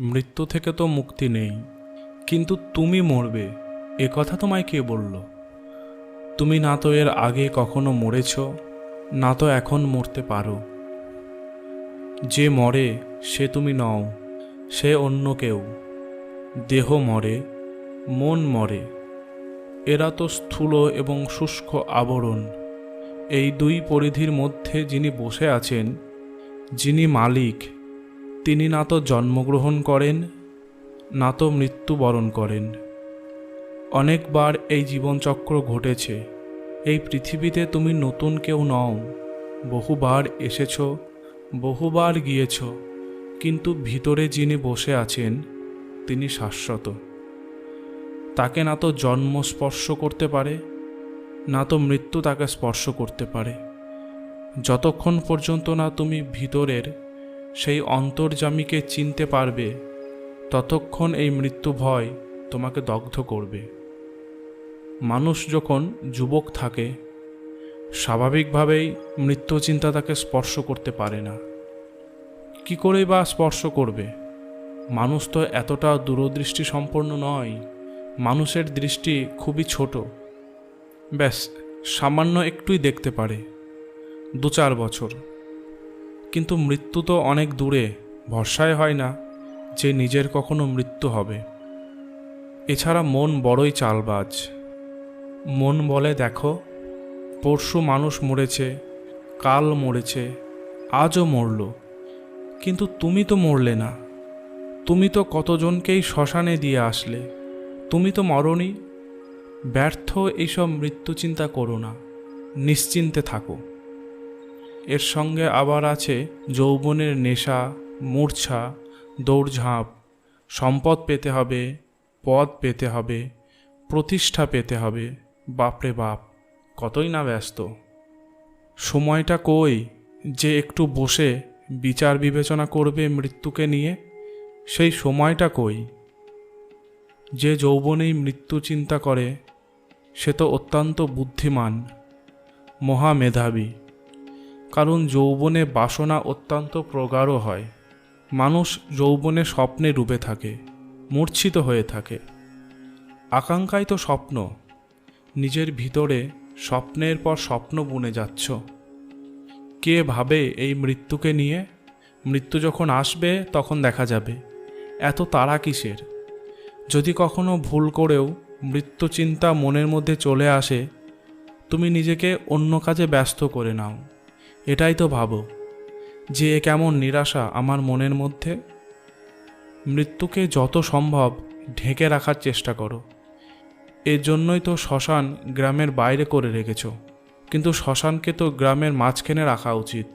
মৃত্যু থেকে তো মুক্তি নেই। কিন্তু তুমি মরবে। এ কথা তোমায় কে বলল? তুমি না তো এর আগে কখনো মরেছ, না তো এখন মরতে পারো। যে মরে, সে তুমি নও, সে অন্য কেউ। দেহ মরে, মন মরে। এরা তো স্থূল এবং শুষ্ক আবরণ। এই দুই পরিধির মধ্যে যিনি বসে আছেন, যিনি মালিক তিনি না তো জন্মগ্রহণ করেন, না তো মৃত্যুবরণ করেন। অনেকবার এই জীবনচক্র ঘটেছে। এই পৃথিবীতে তুমি নতুন কেউ নও। বহুবার এসেছ, বহুবার গিয়েছ, কিন্তু ভিতরে যিনি বসে আছেন, তিনি শাশ্বত। তাকে না তো জন্ম স্পর্শ করতে পারে, না তো মৃত্যু তাকে স্পর্শ করতে পারে। যতক্ষণ পর্যন্ত না তুমি ভিতরের সেই অন্তর্জামীকে চিনতে পারবে, ততক্ষণ এই মৃত্যু ভয় তোমাকে দগ্ধ করবে। মানুষ যখন যুবক থাকে, স্বাভাবিকভাবেই মৃত্যু চিন্তা তাকে স্পর্শ করতে পারে না। কি করেই বা স্পর্শ করবে? মানুষ তো এতটা দূরদৃষ্টি সম্পন্ন নয়, মানুষের দৃষ্টি খুবই ছোট। ব্যাস, সামান্য একটুই দেখতে পারে, দু চার বছর। কিন্তু মৃত্যু তো অনেক দূরে, ভরসায় হয় না যে নিজের কখনো মৃত্যু হবে। এছাড়া মন বড়ই চালবাজ। মন বলে, দেখো, পরশু মানুষ মরেছে, কাল মরেছে, আজও মরল। কিন্তু তুমি তো মরলে না। তুমি তো কতজনকেই শ্মশানে দিয়ে আসলে। তুমি তো মরনি। ব্যর্থ এইসব মৃত্যু চিন্তা করো না। নিশ্চিন্তে থাকো। এর সঙ্গে আবার আছে যৌবনের নেশা, মূর্ছা, দৌড়ঝাঁপ। সম্পদ পেতে হবে, পদ পেতে হবে, প্রতিষ্ঠা পেতে হবে। বাপরে বাপ, কতই না ব্যস্ত। সময়টা কই যে একটু বসে বিচার বিবেচনা করবে মৃত্যুকে নিয়ে? সেই সময়টা কই? যে যৌবনেই মৃত্যু চিন্তা করে, সে তো অত্যন্ত বুদ্ধিমান, মহামেধাবী। কারণ যৌবনে বাসনা অত্যন্ত প্রগাঢ় হয়। মানুষ যৌবনে স্বপ্নে ডুবে থাকে, মূর্ছিত হয়ে থাকে। আকাঙ্ক্ষাই তো স্বপ্ন, নিজের ভিতরে স্বপ্নের পর স্বপ্ন বুনে যাচ্ছ। কে ভাবে এই মৃত্যুকে নিয়ে? মৃত্যু যখন আসবে, তখন দেখা যাবে। এত তারা কিসের? যদি কখনো ভুল করেও মৃত্যু চিন্তা মনের মধ্যে চলে আসে, তুমি নিজেকে অন্য কাজে ব্যস্ত করে নাও। এটাই তো ভাবো যে এ কেমন নিরাশা আমার মনের মধ্যে। মৃত্যুকে যত সম্ভব ঢেকে রাখার চেষ্টা করো। এর জন্যই তো শ্মশান গ্রামের বাইরে করে রেখেছ। কিন্তু শ্মশানকে তো গ্রামের মাঝখানে রাখা উচিত।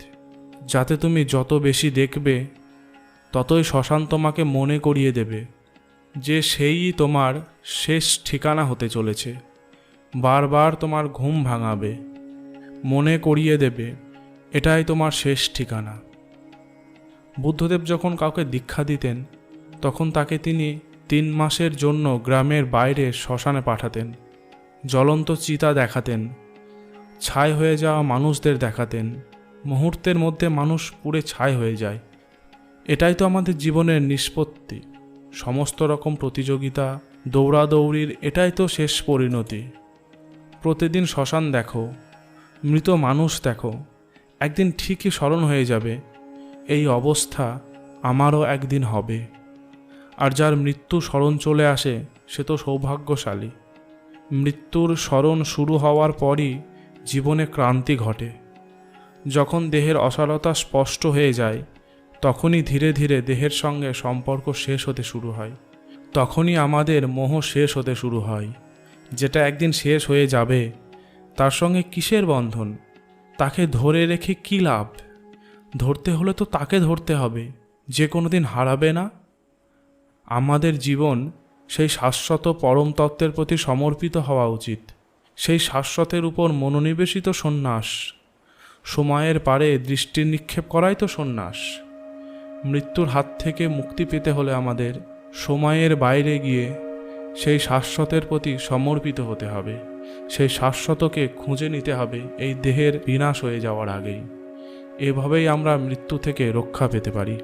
যাতে তুমি যত বেশি দেখবে, ততই শ্মশান তোমাকে মনে করিয়ে দেবে যে সেই তোমার শেষ ঠিকানা হতে চলেছে। বারবার তোমার ঘুম ভাঙাবে, মনে করিয়ে দেবে। এটাই তোমার শেষ ঠিকানা। বুদ্ধদেব যখন কাউকে দীক্ষা দিতেন, তখন তাকে তিনি তিন মাসের জন্য গ্রামের বাইরে শ্মশানে পাঠাতেন, জ্বলন্ত চিতা দেখাতেন, ছাই হয়ে যাওয়া মানুষদের দেখাতেন, মুহূর্তের মধ্যে মানুষ পুড়ে ছাই হয়ে যায়। এটাই তো আমাদের জীবনের নিষ্পত্তি, সমস্ত রকম প্রতিযোগিতা, দৌড়াদৌড়ির এটাই তো শেষ পরিণতি। প্রতিদিন শ্মশান দেখো, মৃত মানুষ দেখো একদিন ঠিকই স্মরণ হয়ে যাবে, এই অবস্থা আমারও একদিন হবে। আর যার মৃত্যু স্মরণ চলে আসে, সে তো সৌভাগ্যশালী। মৃত্যুর স্মরণ শুরু হওয়ার পরই জীবনে ক্রান্তি ঘটে। যখন দেহের অসারতা স্পষ্ট হয়ে যায়, তখনই ধীরে ধীরে দেহের সঙ্গে সম্পর্ক শেষ হতে শুরু হয়। তখনই আমাদের মোহ শেষ হতে শুরু হয়। যেটা একদিন শেষ হয়ে যাবে, তার সঙ্গে কিসের বন্ধন? তাকে ধরে রেখে কী লাভ? ধরতে হলে তো তাকে ধরতে হবে, যে কোনো দিন হারাবে না। আমাদের জীবন সেই শাশ্বত পরম তত্ত্বের প্রতি সমর্পিত হওয়া উচিত। সেই শাশ্বতের উপর মনোনিবেশিত সন্ন্যাস। সময়ের পারে দৃষ্টি নিক্ষেপ করাই তো সন্ন্যাস। মৃত্যুর হাত থেকে মুক্তি পেতে হলে আমাদের সময়ের বাইরে গিয়ে সেই শাশ্বতের প্রতি সমর্পিত হতে হবে। সেই শাশ্বতকে খুঁজে নিতে হবে এই দেহের বিনাশ হয়ে যাওয়ার আগেই। এভাবেই আমরা মৃত্যু থেকে রক্ষা পেতে পারি।